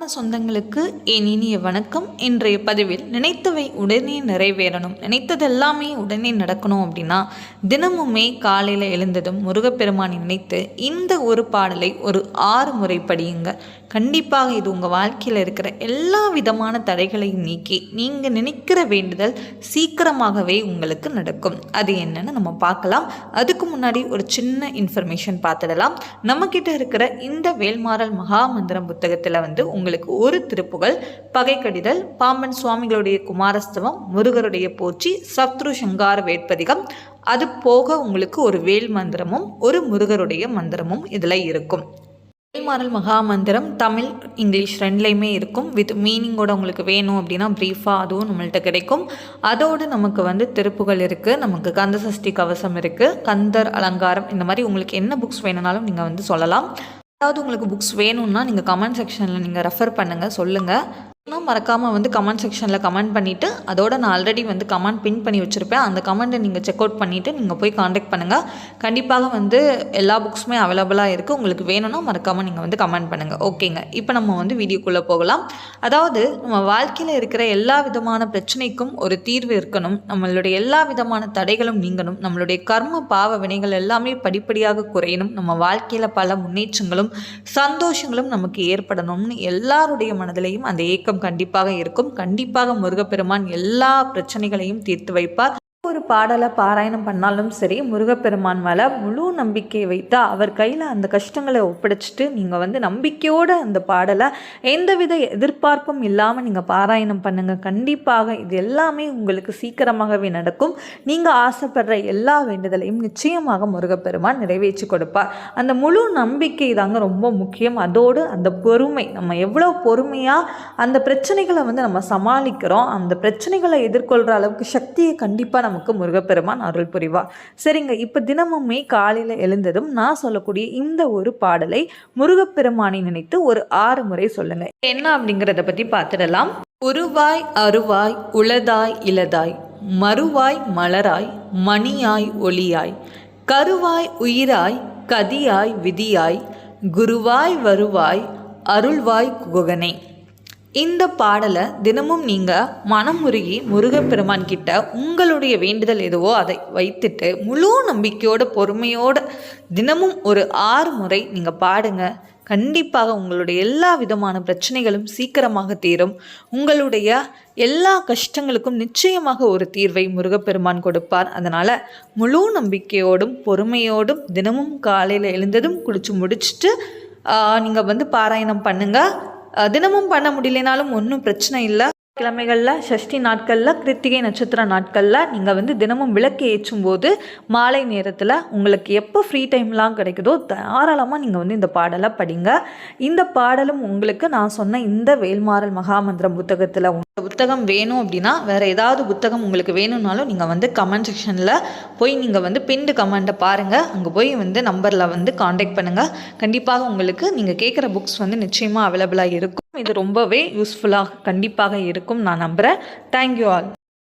சொந்தங்களுக்கு என் இனிய வணக்கம். இன்றைய பதிவில் நினைத்தவை உடனே நிறைவேறணும். நினைத்ததெல்லாமே உடனே நடக்கணும் அப்படின்னா தினமுமே காலையில் எழுந்ததும் முருகப்பெருமானை நினைத்து இந்த ஒரு பாடலை ஒரு ஆறு முறை படியுங்க கண்டிப்பாக இது உங்கள் வாழ்க்கையில் இருக்கிற எல்லா விதமான தடைகளையும் நீக்கி நீங்கள் நினைக்கிற வேண்டுதல் சீக்கிரமாகவே உங்களுக்கு நடக்கும். அது என்னன்னு நம்ம பார்க்கலாம். அதுக்கு முன்னாடி ஒரு சின்ன இன்ஃபர்மேஷன் பார்த்துடலாம். நம்மக்கிட்ட இருக்கிற இந்த வேல்மாறல் மகாமந்திரம் புத்தகத்தில் வந்து உங்களுக்கு ஒரு திருப்புகள் பகை கடிதல் பாம்பன் சுவாமிகளுடைய குமாரஸ்தவம் முருகருடைய போச்சி சத்ரு சங்கார வேட்பதிகம். அது போக உங்களுக்கு ஒரு வேல் மந்திரமும் ஒரு முருகருடைய மந்திரமும் இதில் இருக்கும். மாறல் மகாமந்திரம் தமிழ் இங்கிலீஷ் ரெண்டுலேயுமே இருக்கும். வித் மீனிங்கோட உங்களுக்கு வேணும் அப்படின்னா ப்ரீஃபாக அதுவும் நம்மள்ட்ட கிடைக்கும். அதோடு நமக்கு வந்து திருப்புகள் இருக்குது நமக்கு கந்த சஷ்டி கவசம் இருக்குது கந்தர் அலங்காரம் இந்த மாதிரி உங்களுக்கு என்ன புக்ஸ் வேணும்னாலும் நீங்கள் வந்து சொல்லலாம். அதாவது உங்களுக்கு புக்ஸ் வேணும்னா நீங்கள் கமெண்ட் செக்ஷனில் நீங்கள் ரெஃபர் பண்ணுங்கள் சொல்லுங்கள் இன்னும் மறக்காமல் வந்து கமெண்ட் செக்ஷனில் கமெண்ட் பண்ணிவிட்டு அதோட நான் ஆல்ரெடி வந்து கமெண்ட் பின் பண்ணி வச்சுருப்பேன். அந்த கமெண்ட்டை நீங்கள் செக் அவுட் பண்ணிவிட்டு நீங்கள் போய் காண்டாக்ட் பண்ணுங்கள் கண்டிப்பாக வந்து எல்லா புக்ஸுமே அவைலபிளாக இருக்குது உங்களுக்கு வேணும்னா மறக்காமல் நீங்கள் வந்து கமெண்ட் பண்ணுங்கள் ஓகேங்க இப்போ நம்ம வந்து வீடியோக்குள்ளே போகலாம். அதாவது நம்ம வாழ்க்கையில் இருக்கிற எல்லா விதமான பிரச்சனைக்கும் ஒரு தீர்வு இருக்கணும். நம்மளுடைய எல்லா விதமான தடைகளும் நீங்கணும். நம்மளுடைய கர்ம பாவ வினைகள் எல்லாமே படிப்படியாக குறையணும். நம்ம வாழ்க்கையில் பல முன்னேற்றங்களும் சந்தோஷங்களும் நமக்கு ஏற்படணும்னு எல்லாருடைய மனதிலையும் அந்த ஏக்கம் கண்டிப்பாக இருக்கும். கண்டிப்பாக முருகப்பெருமான் எல்லா பிரச்சனைகளையும் தீர்த்து வைப்பார். ஒரு பாடலை பாராயணம் பண்ணாலும் சரி முருகப்பெருமான் மேலே முழு நம்பிக்கை வைத்தா அவர் கையில் அந்த கஷ்டங்களை ஒப்படைச்சிட்டு நீங்கள் வந்து நம்பிக்கையோடு அந்த பாடலை எந்தவித எதிர்பார்ப்பும் இல்லாமல் நீங்கள் பாராயணம் பண்ணுங்கள் கண்டிப்பாக இது எல்லாமே உங்களுக்கு சீக்கிரமாகவே நடக்கும். நீங்கள் ஆசைப்படுற எல்லா வேண்டுதலையும் நிச்சயமாக முருகப்பெருமான் நிறைவேற்றி கொடுப்பார். அந்த முழு நம்பிக்கை தாங்க ரொம்ப முக்கியம். அதோடு அந்த பொறுமை நம்ம எவ்வளோ பொறுமையாக அந்த பிரச்சனைகளை வந்து நம்ம சமாளிக்கிறோம் அந்த பிரச்சனைகளை எதிர்கொள்கிற அளவுக்கு சக்தியை கண்டிப்பாக நம்ம நமக்கு முருகப்பெருமான் அருள் புரிவார். சரிங்க இப்போ தினமுமே காலையில் எழுந்ததும் நான் சொல்லக்கூடிய இந்த ஒரு பாடலை முருகப்பெருமானை நினைத்து ஒரு ஆறு முறை சொல்லுங்க. என்ன அப்படிங்கிறத பற்றி பார்த்துடலாம். உருவாய் அருவாய் உளதாய் இலதாய் மறுவாய் மலராய் மணியாய் ஒளியாய் கருவாய் உயிராய் கதியாய் விதியாய் குருவாய் வருவாய் அருள்வாய் குகனே. இந்த பாடலை தினமும் நீங்கள் மனமுருகி முருகப்பெருமான் கிட்ட உங்களுடைய வேண்டுதல் எதுவோ அதை வைத்துட்டு முழு நம்பிக்கையோட பொறுமையோட தினமும் ஒரு ஆறு முறை நீங்கள் பாடுங்க. கண்டிப்பாக உங்களுடைய எல்லா விதமான பிரச்சனைகளும் சீக்கிரமாக தீரும். உங்களுடைய எல்லா கஷ்டங்களுக்கும் நிச்சயமாக ஒரு தீர்வை முருகப்பெருமான் கொடுப்பார். அதனால் முழு நம்பிக்கையோடும் பொறுமையோடும் தினமும் காலையில் எழுந்ததும் குளிச்சு முடிச்சுட்டு நீங்கள் வந்து பாராயணம் பண்ணுங்கள் தினமும் பண்ண முடியலனாலும் ஒன்றும் பிரச்சனை இல்லை. கிழமைகளில் சஷ்டி நாட்களில் கிருத்திகை நட்சத்திர நாட்களில் நீங்கள் வந்து தினமும் விளக்கு ஏற்றும் போது மாலை நேரத்தில் உங்களுக்கு எப்போ ஃப்ரீ டைம்லாம் கிடைக்குதோ தாராளமாக நீங்கள் வந்து இந்த பாடலை படிங்க. இந்த பாடலும் உங்களுக்கு நான் சொன்ன இந்த வேல்மாறல் மகாமந்திரம் புத்தகத்தில் புத்தகம் வேணும் அப்படின்னா வேறு ஏதாவது புத்தகம் உங்களுக்கு வேணும்னாலும் நீங்கள் வந்து கமெண்ட் செக்ஷனில் போய் நீங்கள் வந்து பின்டு கமெண்ட்டை பாருங்கள் அங்கே போய் வந்து நம்பரில் வந்து காண்டாக்ட் பண்ணுங்கள் கண்டிப்பாக உங்களுக்கு நீங்கள் கேட்குற புக்ஸ் வந்து நிச்சயமாக அவைலபிளாக இருக்கும். இது ரொம்பவே யூஸ்ஃபுல்லாக கண்டிப்பாக இருக்கும் நான் நம்புகிறேன் தேங்க்யூ ஆல்